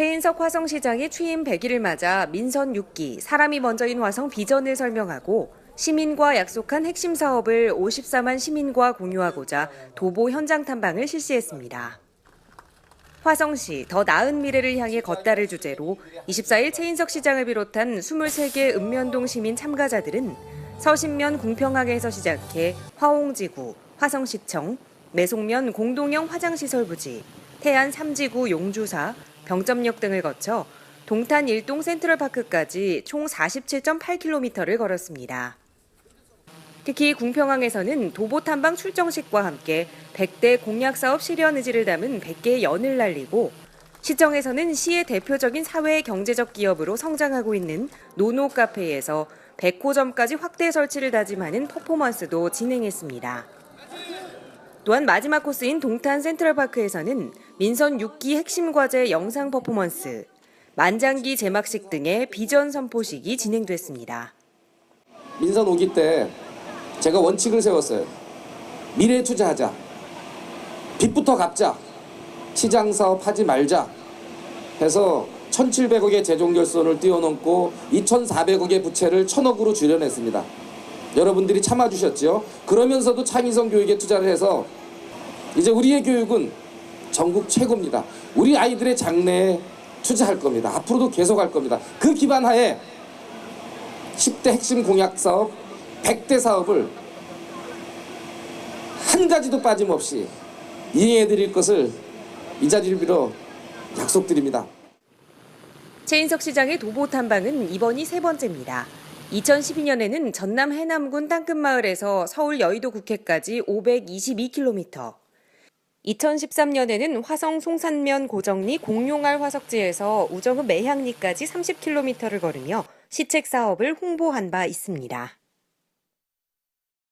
최인석 화성시장의 취임 100일을 맞아 민선 6기 사람이 먼저인 화성 비전을 설명하고 시민과 약속한 핵심 사업을 54만 시민과 공유하고자 도보 현장 탐방을 실시했습니다. 화성시 더 나은 미래를 향해 걷다를 주제로 24일 최인석 시장을 비롯한 23개 읍면동 시민 참가자들은 서신면 궁평항에서 시작해 화홍지구, 화성시청, 매송면 공동형 화장시설 부지, 태안 3지구 용주사, 병점역 등을 거쳐 동탄 일동 센트럴파크까지 총 47.8km를 걸었습니다. 특히 궁평항에서는 도보 탐방 출정식과 함께 100대 공약 사업 실현 의지를 담은 100개의 연을 날리고 시청에서는 시의 대표적인 사회 경제적 기업으로 성장하고 있는 노노 카페에서 100호점까지 확대 설치를 다짐하는 퍼포먼스도 진행했습니다. 또한 마지막 코스인 동탄 센트럴파크에서는 민선 6기 핵심 과제 영상 퍼포먼스, 만장기 제막식 등의 비전 선포식이 진행됐습니다. 민선 5기 때 제가 원칙을 세웠어요. 미래에 투자하자. 빚부터 갚자. 시장 사업 하지 말자. 해서 1,700억의 재정 결손을 뛰어넘고 2,400억의 부채를 1,000억으로 줄여냈습니다. 여러분들이 참아주셨죠. 그러면서도 창의성 교육에 투자를 해서 이제 우리의 교육은 전국 최고입니다. 우리 아이들의 장래에 투자할 겁니다. 앞으로도 계속 할 겁니다. 그 기반 하에 10대 핵심 공약 사업, 100대 사업을 한 가지도 빠짐없이 이행해 드릴 것을 이 자리를 빌어 약속드립니다. 최인석 시장의 도보 탐방은 이번이 세 번째입니다. 2012년에는 전남 해남군 땅끝마을에서 서울 여의도 국회까지 522km, 2013년에는 화성 송산면 고정리 공룡알 화석지에서 우정읍 매향리까지 30km를 걸으며 시책 사업을 홍보한 바 있습니다.